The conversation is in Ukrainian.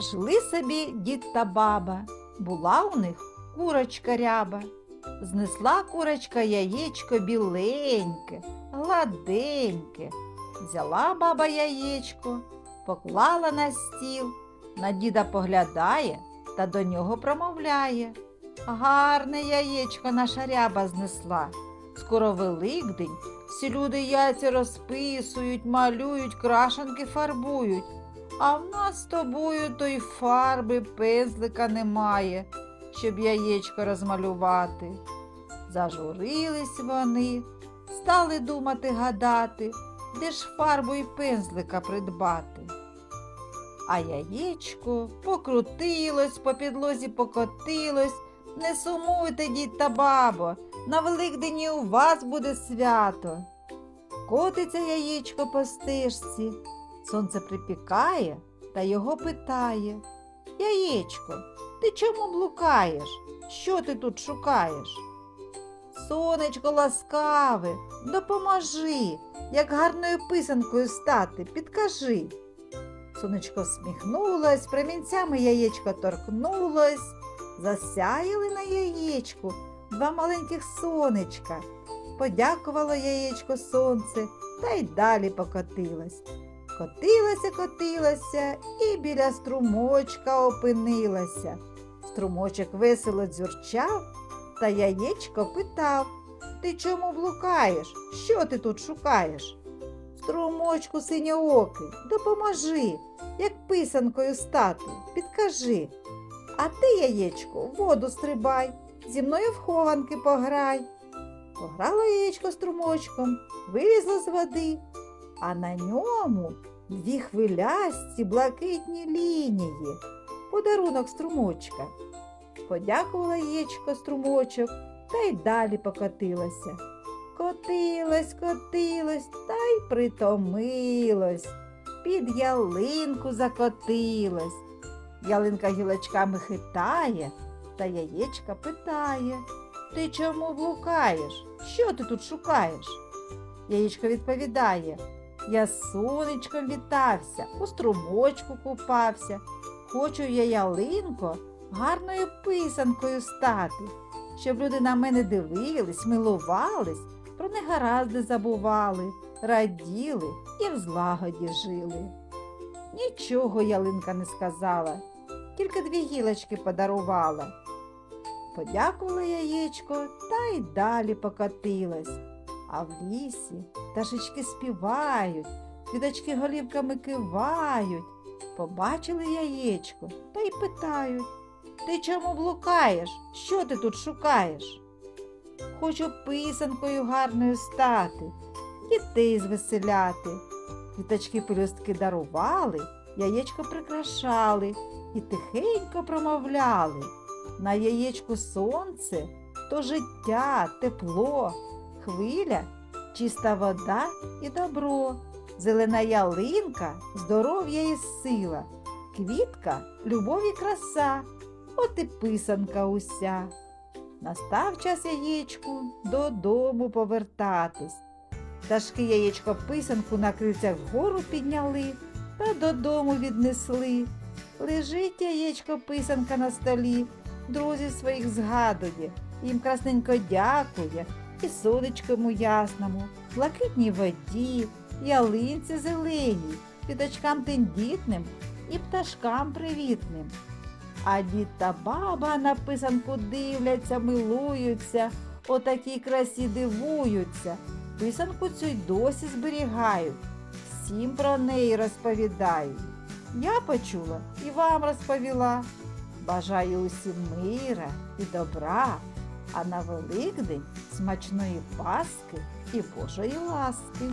Жили собі дід та баба, була у них курочка ряба. Знесла курочка яєчко біленьке, гладеньке. Взяла баба яєчко, поклала на стіл, на діда поглядає та до нього промовляє. Гарне яєчко наша ряба знесла. Скоро Великдень, всі люди яйця розписують, малюють, крашенки фарбують. А в нас з тобою то й фарби, пензлика немає, щоб яєчко розмалювати. Зажурились вони, стали думати гадати, де ж фарбу і пензлика придбати. А яєчко покрутилось, по підлозі покотилось. Не сумуйте, дід та бабо, на Великдені у вас буде свято. Котиться яєчко по стежці, сонце припікає та його питає. Яєчко, ти чому блукаєш? Що ти тут шукаєш? Сонечко ласкаве, допоможи, як гарною писанкою стати, підкажи. Сонечко всміхнулось, промінцями яєчко торкнулось, засяяли на яєчку два маленьких сонечка. Подякувало яєчко сонце та й далі покотилось. Котилася, котилася і біля струмочка опинилася. Струмочок весело дзюрчав, та яєчко питав Ти чому блукаєш? Що ти тут шукаєш? Струмочку синьоокий, допоможи, як писанкою стати, підкажи. А ти, яєчко, воду стрибай, зі мною в хованки пограй. Пограло яєчко струмочком, вилізло з води, а на ньому дві хвилясті блакитні лінії, подарунок струмочка. Подякувала яєчко струмочок та й далі покотилася. Котилось, котилось та й притомилось. Під ялинку закотилось. Ялинка гілочками хитає, та яєчка питає Ти чому блукаєш? Що ти тут шукаєш? Яєчко відповідає Я сонечком вітався, у струмочку купався. Хочу я ялинко гарною писанкою стати, щоб люди на мене дивились, милувались, про негаразди забували, раділи і в злагоді жили. Нічого ялинка не сказала, тільки дві гілочки подарувала. Подякувала яєчко та й далі покотилась. А в лісі пташечки співають, квіточки голівками кивають. Побачили яєчко та й питають Ти чому блукаєш? Що ти тут шукаєш? Хочу писанкою гарною стати, дітей звеселяти. Квіточки пелюстки дарували, яєчко прикрашали і тихенько промовляли. На яєчку сонце то життя, тепло, хвиля, чиста вода і добро, зелена ялинка, здоров'я і сила, квітка, любов і краса, от і писанка уся. Настав час яєчку додому повертатись. Пташки яєчко писанку на крильцях вгору підняли та додому віднесли. Лежить яєчко писанка на столі, друзів своїх згадує, їм красненько дякує, і сонечкому ясному, блакитній воді, ялинці зеленій, квіточкам тендітним і пташкам привітним. А дід та баба на писанку дивляться, милуються, отакій красі дивуються. Писанку цю й досі зберігають, всім про неї розповідають. Я почула і вам розповіла. Бажаю усім мира і добра, а на Великдень смачної паски і Божої ласки.